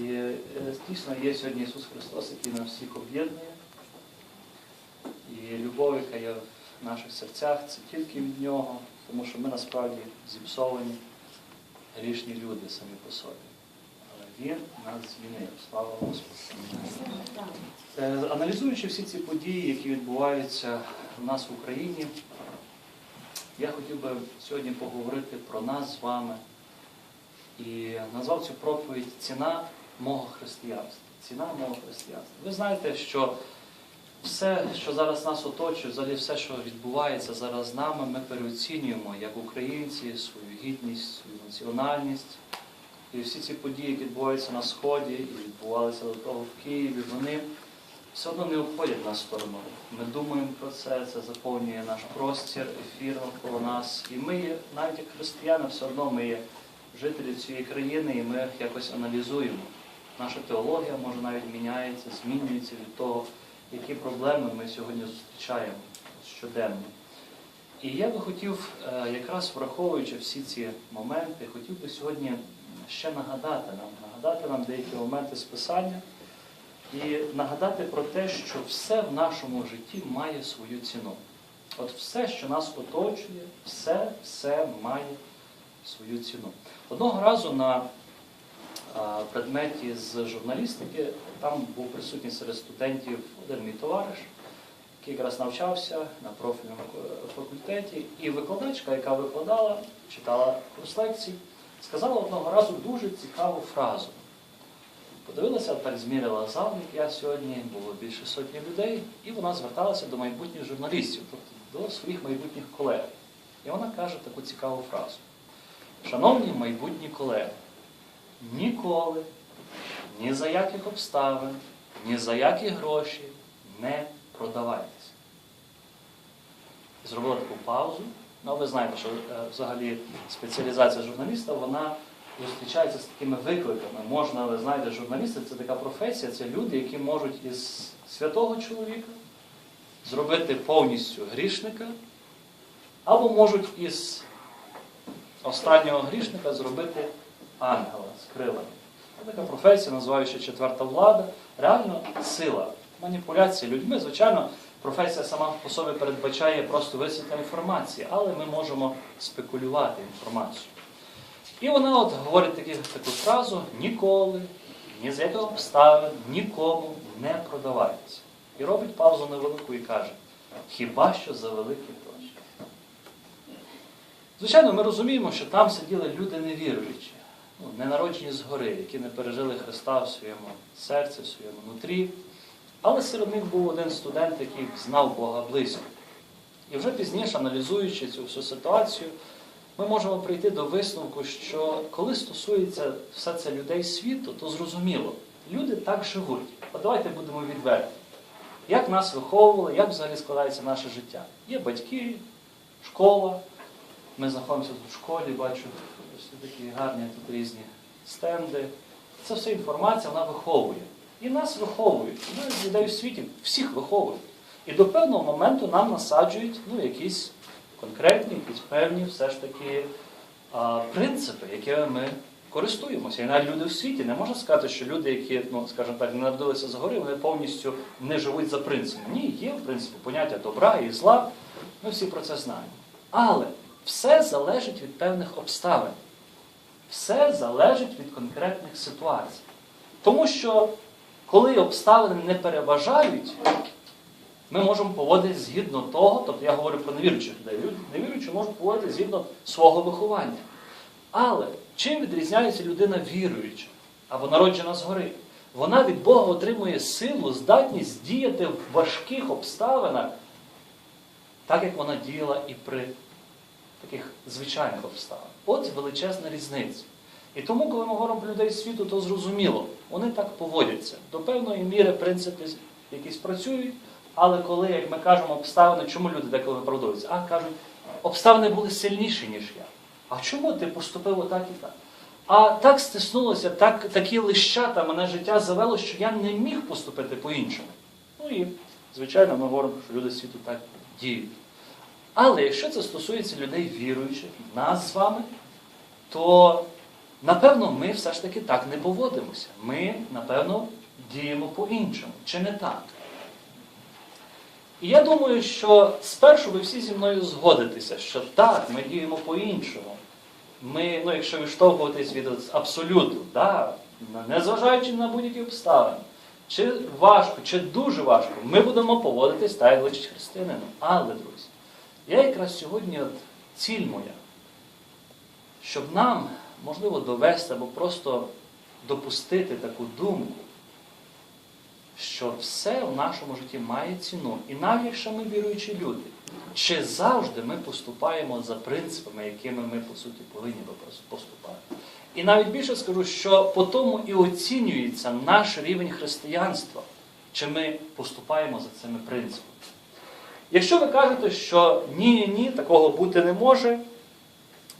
І е, дійсно є сьогодні Ісус Христос, який нас всіх об'єднує. І любов, яка є в наших серцях, це тільки від Нього, тому що ми насправді зіпсовані, грішні люди самі по собі. Але Він нас змінив. Слава Господу. Е, Аналізуючи всі ці події, які відбуваються в нас в Україні, я хотів би сьогодні поговорити про нас з вами і назвав цю проповідь Ціна мого християнства. Ціна мого християнства. Ви знаєте, що все, що зараз нас оточує, взагалі все, що відбувається зараз з нами, ми переоцінюємо як українці свою гідність, свою національність. І всі ці події, які відбуваються на Сході і відбувалися до того в Києві, вони все одно не обходять нас стороною. Ми думаємо про це, це заповнює наш простір, ефір навколо нас. І ми, є, навіть як християни, все одно ми є жителі цієї країни, і ми якось аналізуємо. Наша теологія може навіть міняється, змінюється від того, які проблеми ми сьогодні зустрічаємо щоденно. І я би хотів, е, якраз враховуючи всі ці моменти, хотів би сьогодні ще нагадати нам, нагадати нам деякі моменти з Писання і нагадати про те, що все в нашому житті має свою ціну. От все, що нас оточує, все, все має свою ціну. Одного разу на предметі з журналістики там був присутній серед студентів один мій товариш, який якраз навчався на профільному е, факультеті, і викладачка, яка викладала, читала курс лекцій, сказала одного разу дуже цікаву фразу. Подивилася, так зміряла зал, як я сьогодні, було більше сотні людей, і вона зверталася до майбутніх журналістів, тобто до своїх майбутніх колег. І вона каже таку цікаву фразу. Шановні майбутні колеги, ніколи, ні за яких обставин, ні за які гроші не продавайтеся. Зробила таку паузу. Ну, ви знаєте, що е, взагалі спеціалізація журналіста, вона зустрічається з такими викликами. Можна, ви знаєте, журналісти це така професія, це люди, які можуть із святого чоловіка зробити повністю грішника, або можуть із останнього грішника зробити ангела з крилами. Така професія, називаючи четверта влада, реально сила, маніпуляція людьми. Звичайно, професія сама по собі передбачає просто висвітлення інформації, але ми можемо спекулювати інформацію. І вона от говорить такі, таку фразу: ніколи, ні за яких обставин, нікому не продавайтеся. І робить паузу невелику і каже, хіба що за великі гроші. Звичайно, ми розуміємо, що там сиділи люди невіруючі, ну, ненароджені згори, які не пережили Христа в своєму серці, в своєму нутрі. Але серед них був один студент, який знав Бога близько. І вже пізніше, аналізуючи цю всю ситуацію, ми можемо прийти до висновку, що коли стосується все це людей світу, то зрозуміло, люди так живуть. От давайте будемо відверті. Як нас виховували, як взагалі складається наше життя? Є батьки, школа. Ми знаходимося тут в школі, бачу такі гарні тут різні стенди. Це все інформація, вона виховує. І нас виховують. Ми людей в світі всіх виховують. І до певного моменту нам насаджують ну, якісь конкретні, якісь певні все ж таки а, принципи, якими ми користуємося. І навіть люди в світі не можна сказати, що люди, які, ну, скажімо так, не народилися згори, вони повністю не живуть за принципами. Ні, є, в принципі, поняття добра і зла. Ми всі про це знаємо. Але все залежить від певних обставин. Все залежить від конкретних ситуацій. Тому що, коли обставини не переважають, ми можемо поводитися згідно того, тобто я говорю про невіруючих людей. Невіруючі можуть поводитися згідно свого виховання. Але чим відрізняється людина віруюча або народжена згори? Вона від Бога отримує силу, здатність діяти в важких обставинах, так як вона діяла і при таких звичайних обставинах. От величезна різниця. І тому, коли ми говоримо про людей світу, то зрозуміло, вони так поводяться. До певної міри принципи якісь працюють, але коли, як ми кажемо, обставини, чому люди деколи виправдовуються? А кажуть, обставини були сильніші, ніж я. А чому ти поступив отак і так? А так стиснулося, так, такі лищата мене життя завело, що я не міг поступити по-іншому. Ну і, звичайно, ми говоримо, що люди світу так діють. Але якщо це стосується людей віруючих, нас з вами, то Напевно, ми все ж таки так не поводимося. Ми, напевно, діємо по-іншому. Чи не так? І я думаю, що спершу ви всі зі мною згодитеся, що так, ми діємо по-іншому. Ми, ну, якщо відштовхуватись від абсолюту, да, незважаючи на будь-які обставини, чи важко, чи дуже важко, ми будемо поводитись так, як личить християнину. Але, друзі, я якраз сьогодні, от ціль моя, щоб нам, можливо, довести або просто допустити таку думку, що все в нашому житті має ціну. І навіть якщо ми віруючі люди, чи завжди ми поступаємо за принципами, якими ми, по суті, повинні би поступати. І навіть більше скажу, що по тому і оцінюється наш рівень християнства, чи ми поступаємо за цими принципами. Якщо ви кажете, що ні, ні, такого бути не може,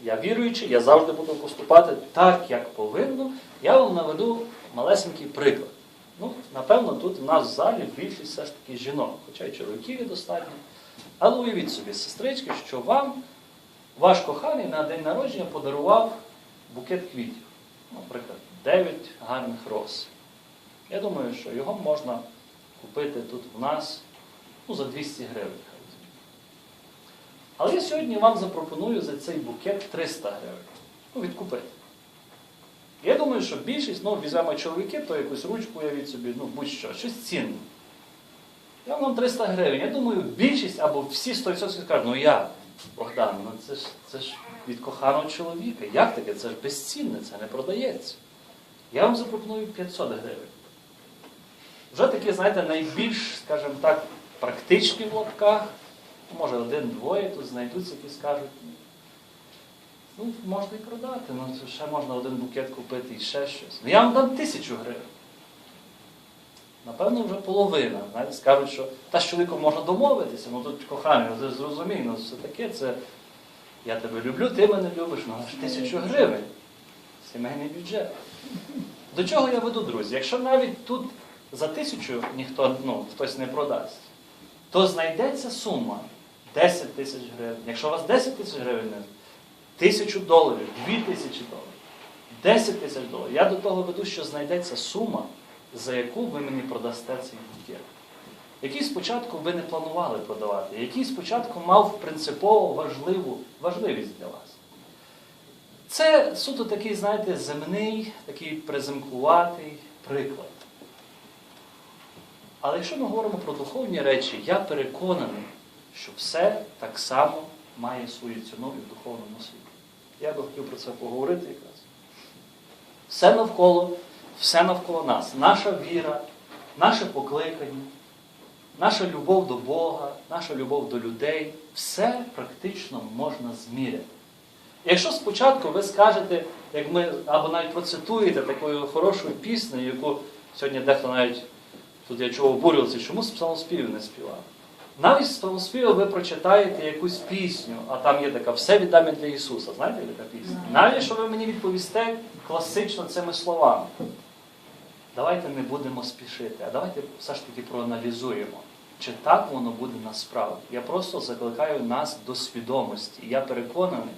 я віруючий, я завжди буду поступати так, як повинно, я вам наведу малесенький приклад. Ну, напевно, тут у нас в залі більшість все ж таки жінок, хоча й чоловіків є достатньо. Але уявіть собі, сестрички, що вам ваш коханий на день народження подарував букет квітів. Наприклад, 9 гарних роз. Я думаю, що його можна купити тут в нас ну, за 200 гривень. Але я сьогодні вам запропоную за цей букет 300 гривень. Ну, відкупити. Я думаю, що більшість, ну, візьмемо чоловіки, то якусь ручку уявіть собі, ну будь-що, щось цінне. Я вам 300 гривень. Я думаю, більшість або всі 100% скажуть, ну як, Богдан, ну це ж, це ж від коханого чоловіка. Як таке? Це ж безцінне, це не продається. Я вам запропоную 500 гривень. Вже такі, знаєте, найбільш, скажімо так, практичні в лапках. Може, один-двоє тут знайдуться, які скажуть. Ну, можна і продати, ну це ще можна один букет купити і ще щось. Ну я вам дам тисячу гривень. Напевно, вже половина. Знаєте, скажуть, що та з чоловіком можна домовитися, ну тут коханий, ну ти зрозумій, ну все таке, це я тебе люблю, ти мене любиш, ну аж тисячу гривень. Сімейний бюджет. До чого я веду, друзі? Якщо навіть тут за тисячу ніхто, ну, хтось не продасть, то знайдеться сума 10 тисяч гривень. Якщо у вас 10 тисяч гривень, тисячу доларів, дві тисячі доларів, 10 тисяч доларів. Я до того веду, що знайдеться сума, за яку ви мені продасте цей букет. Який спочатку ви не планували продавати, який спочатку мав принципово важливу важливість для вас. Це суто такий, знаєте, земний, такий приземкуватий приклад. Але якщо ми говоримо про духовні речі, я переконаний, що все так само має свою ціну і в духовному світі. Я би хотів про це поговорити якраз. Все навколо, все навколо нас. Наша віра, наше покликання, наша любов до Бога, наша любов до людей, все практично можна зміряти. Якщо спочатку ви скажете, як ми, або навіть процитуєте такою хорошою піснею, яку сьогодні дехто навіть тут я чого обурювався, чому з псалмоспівів не співав. Навіть з псалмоспіву ви прочитаєте якусь пісню, а там є така все віддам для Ісуса. Знаєте, яка пісня? Навіть що ви мені відповісте класично цими словами. Давайте не будемо спішити, а давайте все ж таки проаналізуємо, чи так воно буде насправді. Я просто закликаю нас до свідомості. Я переконаний,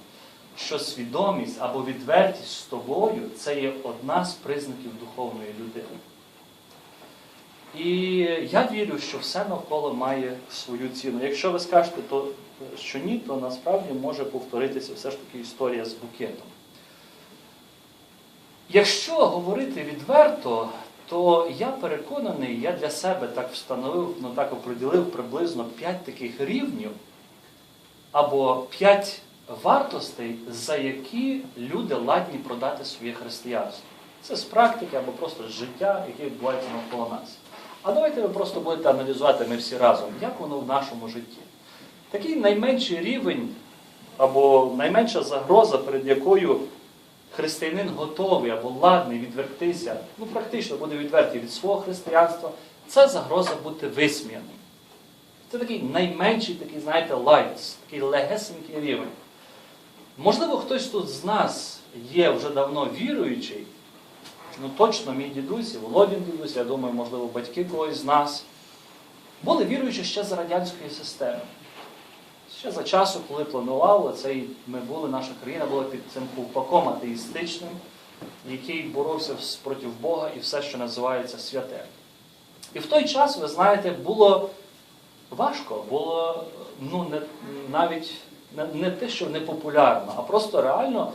що свідомість або відвертість з тобою це є одна з признаків духовної людини. І я вірю, що все навколо має свою ціну. Якщо ви скажете, то, що ні, то насправді може повторитися все ж таки історія з букетом. Якщо говорити відверто, то я переконаний, я для себе так встановив, ну так оприділив приблизно 5 таких рівнів або 5 вартостей, за які люди ладні продати своє християнство. Це з практики або просто з життя, яке відбувається навколо нас. А давайте ви просто будете аналізувати ми всі разом, як воно в нашому житті. Такий найменший рівень або найменша загроза, перед якою християнин готовий або ладний відвертися, ну практично буде відвертий від свого християнства, це загроза бути висміяним. Це такий найменший, такий, знаєте, лайтс, такий легесенький рівень. Можливо, хтось тут з нас є вже давно віруючий, ну точно мій дідусь, і Володін дідусь, я думаю, можливо, батьки когось з нас, були віруючі ще за радянської системи. Ще за часу, коли планували, цей, ми були, наша країна була під цим ковпаком атеїстичним, який боровся проти Бога і все, що називається святе. І в той час, ви знаєте, було важко, було ну, не, навіть не, не те, що не популярно, а просто реально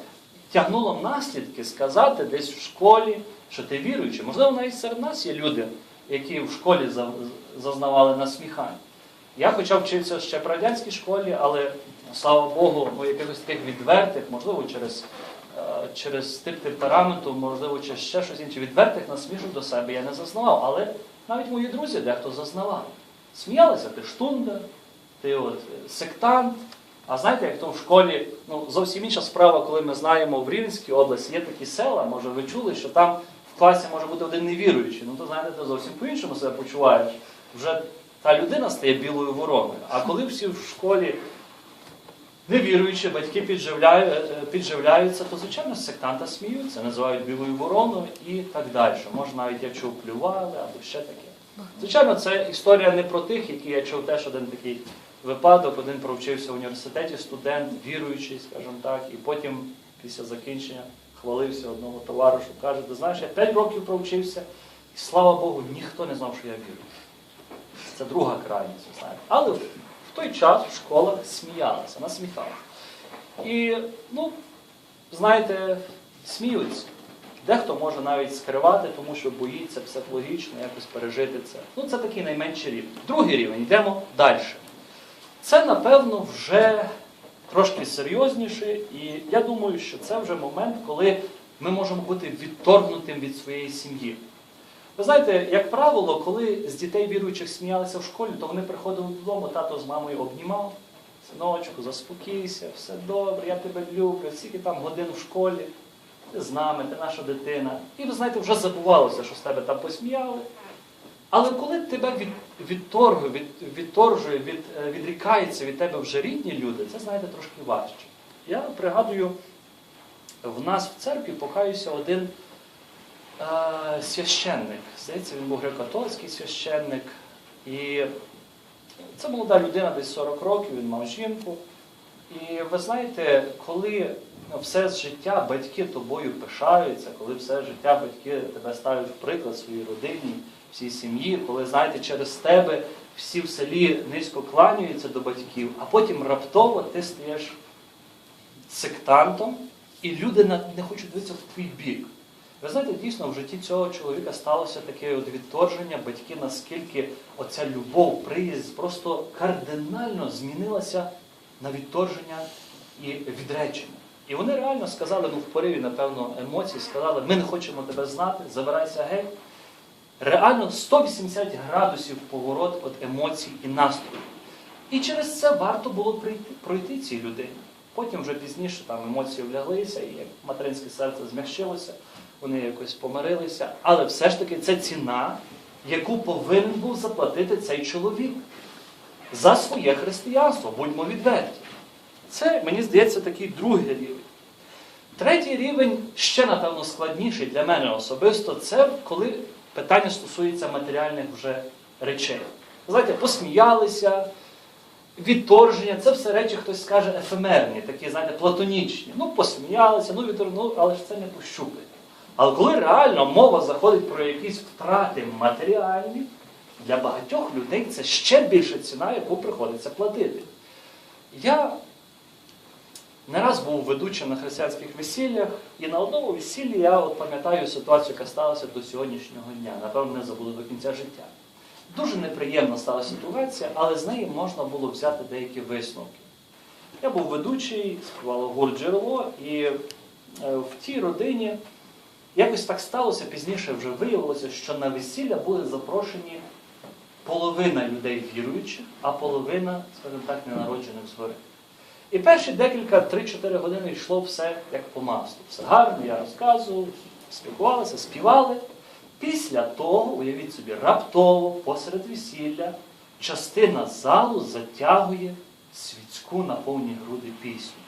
тягнуло наслідки сказати десь в школі, що ти віруючий. Можливо, навіть серед нас є люди, які в школі зазнавали насміхань. Я хоча вчився ще в радянській школі, але слава Богу, ну, якихось таких відвертих, можливо, через, е, через тип темпераменту, можливо, через ще щось інше, відвертих насмішок до себе я не зазнавав. Але навіть мої друзі дехто зазнавав. Сміялися, ти штунда, ти от е, сектант. А знаєте, як то в школі, ну зовсім інша справа, коли ми знаємо в Рівненській області є такі села, може ви чули, що там в класі може бути один невіруючий. Ну то знаєте, ти зовсім по-іншому себе почуваєш. Вже та людина стає білою вороною. А коли всі в школі невіруючі, батьки підживляють, е, підживляються, то звичайно сектанта сміються, називають білою вороною і так далі. Може навіть я чув плювали або ще таке. Звичайно, це історія не про тих, які я чув теж один такий випадок, один провчився в університеті, студент, віруючий, скажімо так, і потім після закінчення хвалився одному товаришу, каже, ти знаєш, я 5 років провчився, і слава Богу, ніхто не знав, що я вірую. Це друга крайність, знаєте. Але в той час в школах сміялися, насміхалися. І, ну, знаєте, сміються. Дехто може навіть скривати, тому що боїться психологічно якось пережити це. Ну, це такий найменший рівень. Другий рівень, йдемо далі. Це, напевно, вже трошки серйозніше, і я думаю, що це вже момент, коли ми можемо бути відторгнутим від своєї сім'ї. Ви знаєте, як правило, коли з дітей віруючих сміялися в школі, то вони приходили додому, тато з мамою обнімав, синочку, заспокійся, все добре, я тебе люблю, скільки там годин в школі, ти з нами, ти наша дитина. І ви знаєте, вже забувалося, що з тебе там посміяли. Але коли тебе від, відторгує, від, відторжує, від, е, відрікаються від тебе вже рідні люди, це знаєте трошки важче. Я пригадую, в нас в церкві покаюся один е, священник. Здається, він був греко-католицький священник. І це молода людина, десь 40 років, він мав жінку. І ви знаєте, коли все життя батьки тобою пишаються, коли все життя батьки тебе ставлять в приклад своїй родині, всій сім'ї, коли, знаєте, через тебе всі в селі низько кланяються до батьків, а потім раптово ти стаєш сектантом, і люди не хочуть дивитися в твій бік. Ви знаєте, дійсно в житті цього чоловіка сталося таке от відторження, батьки, наскільки оця любов, приязнь просто кардинально змінилася на відторження і відречення. І вони реально сказали, ну в пориві, напевно, емоцій, сказали, ми не хочемо тебе знати, забирайся геть. Реально 180 градусів поворот від емоцій і настрою. І через це варто було прийти, пройти цій людині. Потім вже пізніше там емоції вляглися, і материнське серце змягчилося, вони якось помирилися. Але все ж таки це ціна, яку повинен був заплатити цей чоловік за своє християнство, будьмо відверті. Це, мені здається, такий другий рівень. Третій рівень ще, напевно, складніший для мене особисто, це коли питання стосується матеріальних вже речей. Знаєте, посміялися, відторження, це все речі, хтось скаже, ефемерні, такі, знаєте, платонічні. Ну, посміялися, ну відторгнули, але ж це не пощупає. Але коли реально мова заходить про якісь втрати матеріальні, для багатьох людей це ще більша ціна, яку приходиться платити. Я не раз був ведучим на християнських весіллях, і на одному весіллі я от пам'ятаю ситуацію, яка сталася до сьогоднішнього дня. Напевно, не забуду до кінця життя. Дуже неприємна стала ситуація, але з неї можна було взяти деякі висновки. Я був ведучий, співало гурт джерело, і е, в тій родині якось так сталося, пізніше вже виявилося, що на весілля були запрошені половина людей віруючих, а половина, скажімо так, ненароджених згори. І перші декілька 3-4 години йшло все як по маслу. Все гарно, я розказував, спілкувалися, співали. Після того, уявіть собі, раптово, посеред весілля, частина залу затягує світську на повні груди пісню.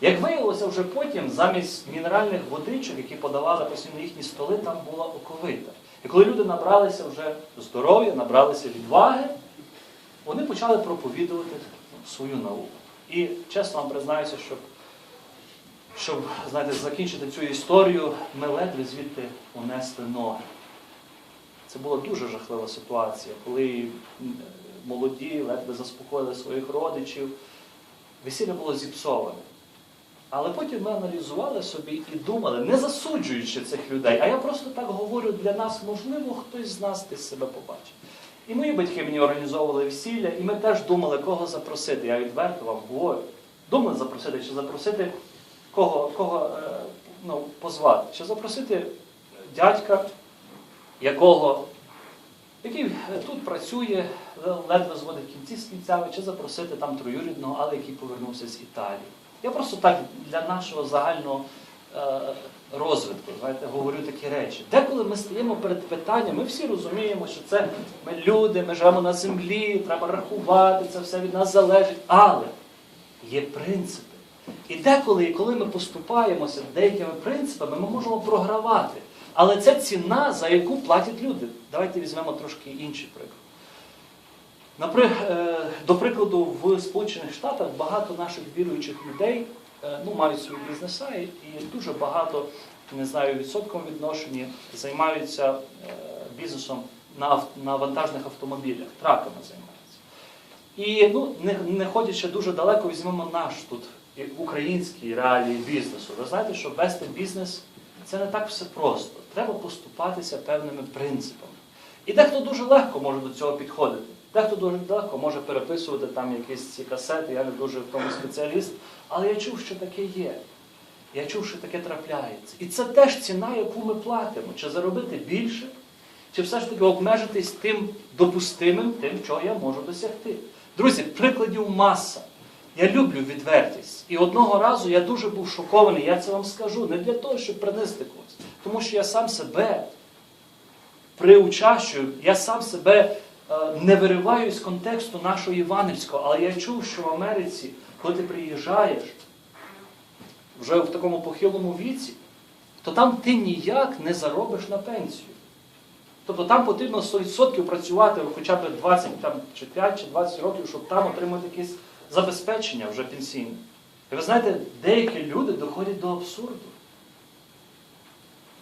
Як виявилося вже потім, замість мінеральних водичок, які подавали постійно їхні столи, там була оковита. І коли люди набралися вже здоров'я, набралися відваги, вони почали проповідувати свою науку. І чесно вам признаюся, що щоб знаєте, закінчити цю історію, ми ледве звідти унесли ноги. Це була дуже жахлива ситуація, коли молоді ледве заспокоїли своїх родичів. Весілля було зіпсоване. Але потім ми аналізували собі і думали, не засуджуючи цих людей, а я просто так говорю для нас, можливо, хтось з нас десь себе побачить. І мої батьки мені організовували весілля, і ми теж думали, кого запросити. Я відверто вам говорю. Думали запросити, чи запросити кого, кого е, ну, позвати, чи запросити дядька, якого, який е, тут працює, ледве зводить кінці з кінцями, чи запросити там троюрідного, але який повернувся з Італії. Я просто так для нашого загального е, знаєте, говорю такі речі. Деколи ми стаємо перед питанням, ми всі розуміємо, що це ми люди, ми живемо на землі, треба рахувати, це все від нас залежить. Але є принципи. І деколи, коли ми поступаємося деякими принципами, ми можемо програвати. Але це ціна, за яку платять люди. Давайте візьмемо трошки інший приклад. Е, До прикладу, в Сполучених Штатах багато наших віруючих людей е, ну, мають свої бізнеса і дуже багато, не знаю, в відсотковому відношенні займаються е, бізнесом на, на вантажних автомобілях, траками займаються. І ну, не, не ходячи дуже далеко, візьмемо наш тут український реалії бізнесу. Ви знаєте, що вести бізнес це не так все просто. Треба поступатися певними принципами. І дехто дуже легко може до цього підходити. Дехто дуже легко може переписувати там якісь ці касети, я не дуже в тому спеціаліст, але я чув, що таке є. Я чув, що таке трапляється. І це теж ціна, яку ми платимо. Чи заробити більше, чи все ж таки обмежитись тим допустимим, тим, чого я можу досягти. Друзі, прикладів маса. Я люблю відвертість. І одного разу я дуже був шокований, я це вам скажу, не для того, щоб принести когось, тому що я сам себе приучащую, я сам себе е, не вириваю з контексту нашого Івангельського, але я чув, що в Америці, коли ти приїжджаєш вже в такому похилому віці, то там ти ніяк не заробиш на пенсію. Тобто там потрібно 100% працювати хоча б 20 там, чи 5 чи 20 років, щоб там отримати якесь забезпечення вже пенсійне. І ви знаєте, деякі люди доходять до абсурду.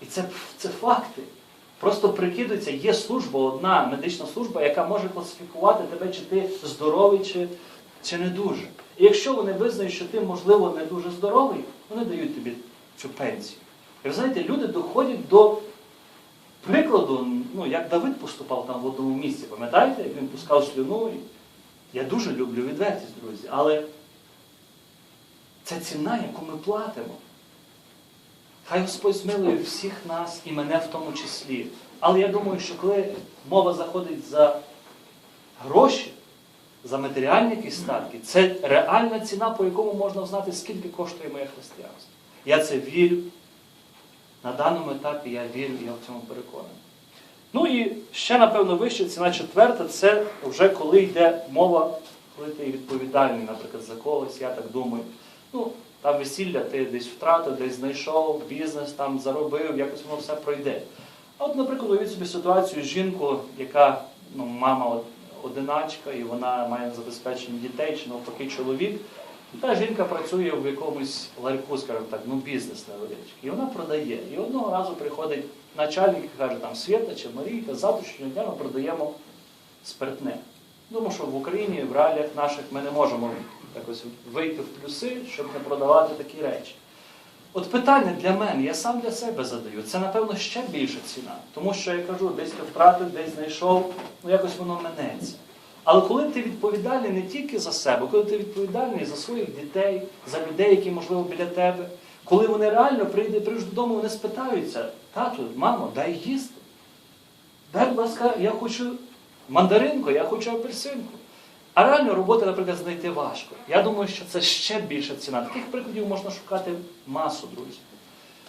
І це, це факти. Просто прикидується, є служба, одна медична служба, яка може класифікувати тебе, чи ти здоровий, чи, чи не дуже. І якщо вони визнають, що ти, можливо, не дуже здоровий, вони дають тобі цю пенсію. І ви знаєте, люди доходять до прикладу, ну, як Давид поступав там в одному місці, пам'ятаєте, як він пускав слюну. Я дуже люблю відвертість, друзі, але це ціна, яку ми платимо. Хай Господь змилує всіх нас і мене в тому числі. Але я думаю, що коли мова заходить за гроші, за матеріальні якісь статки, це реальна ціна, по якому можна знати, скільки коштує моє християнство. Я це вірю. На даному етапі я вірю, я в цьому переконаний. Ну і ще, напевно, вища ціна четверта це вже коли йде мова, коли ти відповідальний, наприклад, за когось, я так думаю. Ну, там весілля ти десь втратив, десь знайшов, бізнес там заробив, якось воно все пройде. А от, наприклад, уявіть собі ситуацію жінку, яка ну, мама од- одиначка, і вона має забезпечення дітей, чи навпаки чоловік. Та жінка працює в якомусь ларьку, скажімо так, ну бізнес невеличкий. І вона продає. І одного разу приходить начальник і каже, там Свята чи Марійка, з завтрашнього дня ми продаємо спиртне. Думаю, що в Україні, в реаліях наших, ми не можемо якось вийти в плюси, щоб не продавати такі речі. От питання для мене, я сам для себе задаю, це, напевно, ще більша ціна. Тому що я кажу, десь ти втратив, десь знайшов, ну якось воно минеться. Але коли ти відповідальний не тільки за себе, коли ти відповідальний за своїх дітей, за людей, які, можливо, біля тебе, коли вони реально прийдуть, прийдуть додому, вони спитаються, тату, мамо, дай їсти. Дай, будь ласка, я хочу мандаринку, я хочу апельсинку. А реально роботи, наприклад, знайти важко. Я думаю, що це ще більша ціна. Таких прикладів можна шукати масу, друзі.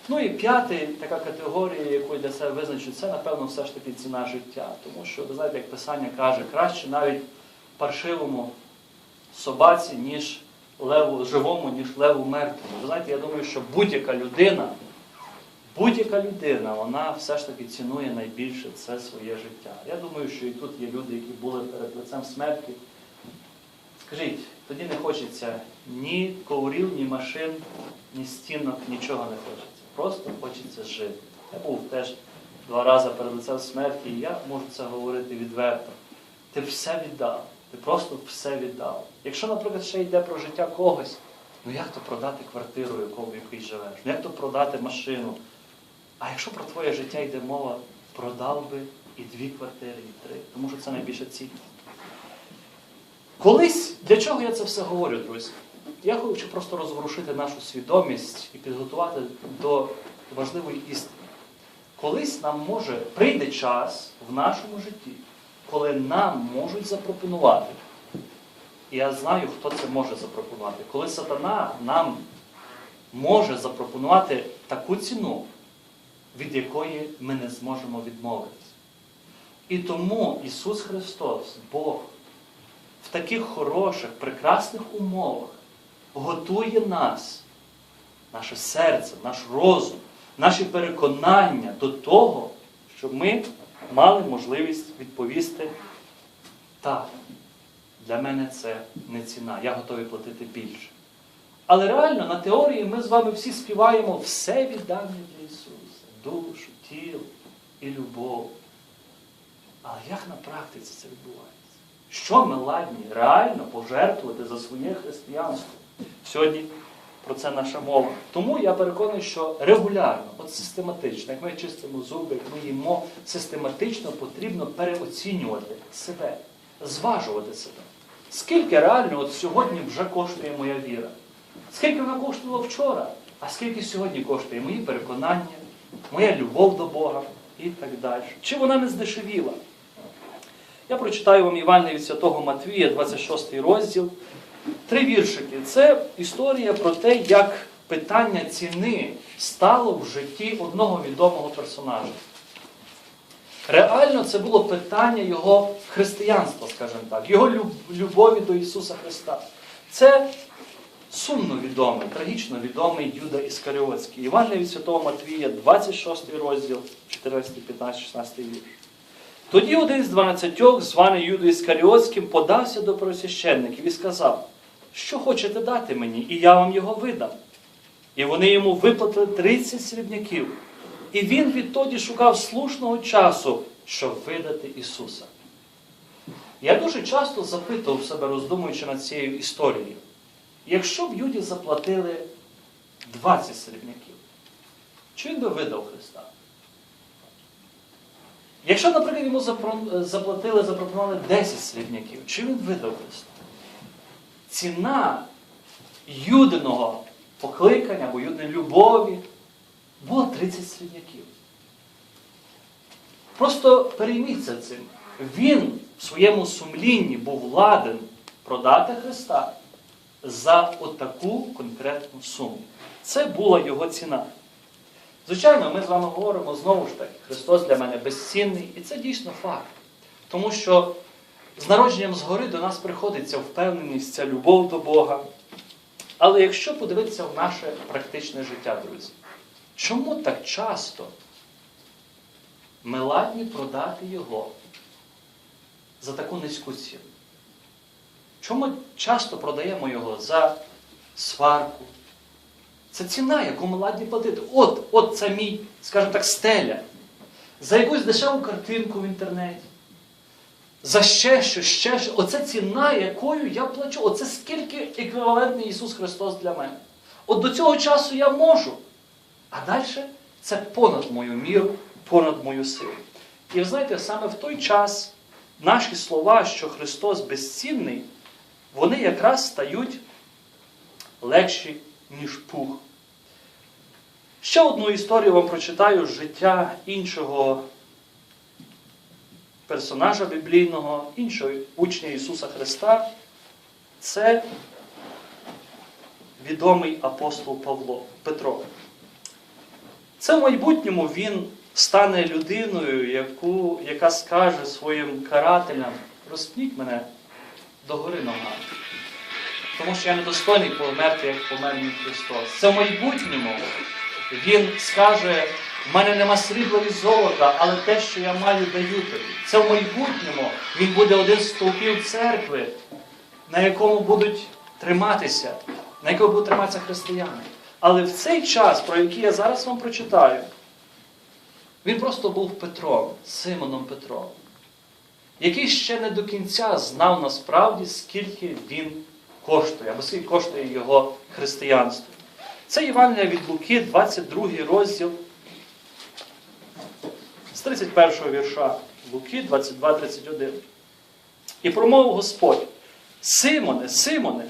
Ну і п'ятий, така категорія, яку для себе визначу, це, напевно, все ж таки ціна життя. Тому що, ви знаєте, як Писання каже, краще навіть паршивому собаці, ніж леву живому, ніж леву мертвому. Ви знаєте, я думаю, що будь-яка людина, будь-яка людина, вона все ж таки цінує найбільше це своє життя. Я думаю, що і тут є люди, які були перед лицем смерті. Скажіть, тоді не хочеться ні коврів, ні машин, ні стінок, нічого не хочеться. Просто хочеться жити. Я був теж два рази перед лицем смерті, і я можу це говорити відверто. Ти все віддав. Ти просто все віддав. Якщо, наприклад, ще йде про життя когось, ну як то продати квартиру, в якій живеш? Ну як то продати машину? А якщо про твоє життя йде мова, продав би і дві квартири, і три, тому що це найбільша цінність. Колись, для чого я це все говорю, друзі? Я хочу просто розворушити нашу свідомість і підготувати до важливої істини. Колись нам може прийде час в нашому житті, коли нам можуть запропонувати. І я знаю, хто це може запропонувати. Коли сатана нам може запропонувати таку ціну, від якої ми не зможемо відмовитися. І тому Ісус Христос, Бог, в таких хороших, прекрасних умовах готує нас, наше серце, наш розум, наші переконання до того, щоб ми мали можливість відповісти так, для мене це не ціна, я готовий платити більше. Але реально на теорії ми з вами всі співаємо все віддане для Ісуса, душу, тіло і любов. Але як на практиці це відбувається? Що ми ладні реально пожертвувати за своє християнство? Сьогодні про це наша мова. Тому я переконаний, що регулярно, от систематично, як ми чистимо зуби, як ми їмо, систематично потрібно переоцінювати себе, зважувати себе. Скільки реально от сьогодні вже коштує моя віра? Скільки вона коштувала вчора? А скільки сьогодні коштує мої переконання, моя любов до Бога і так далі? Чи вона не здешевіла? Я прочитаю вам Івана від Святого Матвія, 26 розділ. Три віршики. Це історія про те, як питання ціни стало в житті одного відомого персонажа. Реально це було питання його християнства, скажімо так, його любові до Ісуса Христа. Це сумно відомий, трагічно відомий Юда Іскаріотський. Іван від Святого Матвія, 26 розділ, 14, 15, 16 вірш. Тоді один з дванадцятьох, званий Юдою Іскаріотським, подався до просвященників і сказав, що хочете дати мені, і я вам його видам. І вони йому виплатили 30 срібняків. І він відтоді шукав слушного часу, щоб видати Ісуса. Я дуже часто запитував себе, роздумуючи над цією історією, якщо б Юді заплатили 20 срібняків, чи він би видав Христа? Якщо, наприклад, йому заплатили, запропонували 10 срібняків, чи він видав? Ціна юдиного покликання або юдиної любові була 30 срібняків. Просто перейміться цим. Він в своєму сумлінні був ладен продати Христа за отаку конкретну суму. Це була його ціна. Звичайно, ми з вами говоримо знову ж таки, Христос для мене безцінний, і це дійсно факт. Тому що з народженням згори до нас приходить ця впевненість, ця любов до Бога. Але якщо подивитися в наше практичне життя, друзі, чому так часто ми ладні продати його за таку низьку ціну? Чому часто продаємо його за сварку? Це ціна, яку ми ладні платити. От, от це мій, скажімо так, стеля. За якусь дешеву картинку в інтернеті. За ще щось, ще щось. Оце ціна, якою я плачу. Оце скільки еквівалентний Ісус Христос для мене. От до цього часу я можу. А далі це понад мою міру, понад мою силу. І ви знаєте, саме в той час наші слова, що Христос безцінний, вони якраз стають легші, ніж пух. Ще одну історію вам прочитаю з життя іншого персонажа біблійного, іншого учня Ісуса Христа. Це відомий апостол Павло Петро. Це в майбутньому він стане людиною, яку, яка скаже своїм карателям, розпніть мене догори ногами. Тому що я недостойний померти, як помер мій Христос. Це в майбутньому він скаже, в мене нема срібла і золота, але те, що я маю, даю тобі. Це в майбутньому він буде один з стовпів церкви, на якому будуть триматися, на якому будуть триматися християни. Але в цей час, про який я зараз вам прочитаю, він просто був Петром, Симоном Петром, який ще не до кінця знав насправді, скільки він коштує, або скільки коштує його християнство. Це Євангелія від Луки, 22 розділ з 31 вірша Луки 22-31. І промовив Господь: Симоне, Симоне,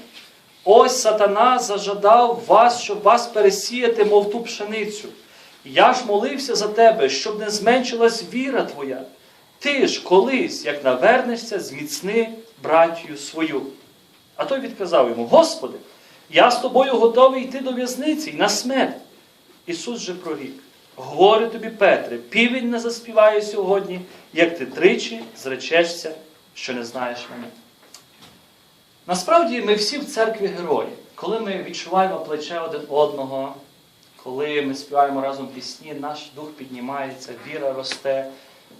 ось сатана зажадав вас, щоб вас пересіяти, мов ту пшеницю. Я ж молився за тебе, щоб не зменшилась віра твоя. Ти ж колись, як навернешся, зміцни братію свою. А той відказав йому: Господи, я з тобою готовий йти до в'язниці і на смерть. Ісус же прорік. Говорю тобі, Петре, півень не заспіває сьогодні, як ти тричі зречешся, що не знаєш мене. Насправді ми всі в церкві герої, коли ми відчуваємо плече один одного, коли ми співаємо разом пісні, наш дух піднімається, віра росте.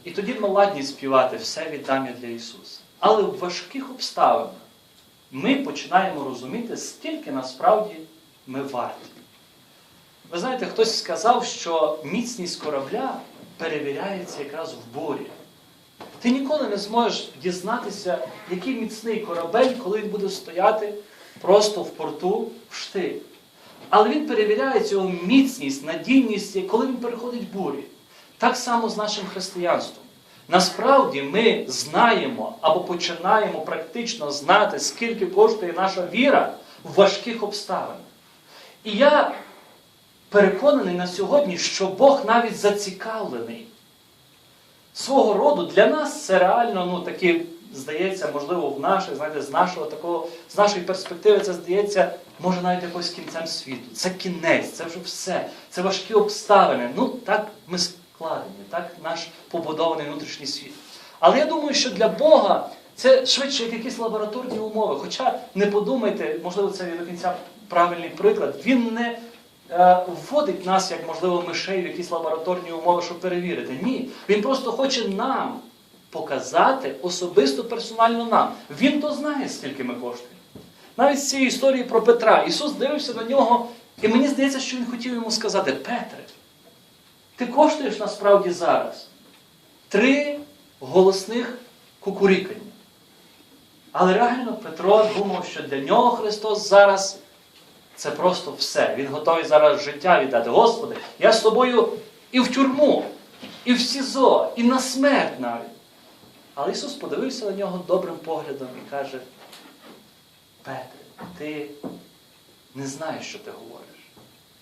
І тоді ми ладні співати все віддам я для Ісуса. Але в важких обставинах ми починаємо розуміти, скільки насправді ми варті. Ви знаєте, хтось сказав, що міцність корабля перевіряється якраз в бурі. Ти ніколи не зможеш дізнатися, який міцний корабель, коли він буде стояти просто в порту в штиль. Але він перевіряє його міцність, надійність, коли він переходить бурі. Так само з нашим християнством. Насправді ми знаємо або починаємо практично знати, скільки коштує наша віра в важких обставинах. І я переконаний на сьогодні, що Бог навіть зацікавлений. Свого роду для нас це реально, ну такі, здається, можливо, в наших, знаєте, з нашого такого, з нашої перспективи, це здається, може навіть якось кінцем світу. Це кінець, це вже все. Це важкі обставини. Ну, так ми складені, так наш побудований внутрішній світ. Але я думаю, що для Бога це швидше як якісь лабораторні умови. Хоча не подумайте, можливо, це не до кінця правильний приклад. Він не е, вводить нас, як можливо, мишей в якісь лабораторні умови, щоб перевірити. Ні. Він просто хоче нам показати особисто персонально нам. Він то знає, скільки ми коштуємо. Навіть з цієї історії про Петра. Ісус дивився на нього, і мені здається, що Він хотів йому сказати: Петре, ти коштуєш насправді зараз три голосних кукурікання. Але реально Петро думав, що для нього Христос зараз це просто все. Він готовий зараз життя віддати. Господи, я з тобою і в тюрму, і в СІЗО, і на смерть навіть. Але Ісус подивився на нього добрим поглядом і каже: Петре, ти не знаєш, що ти говориш.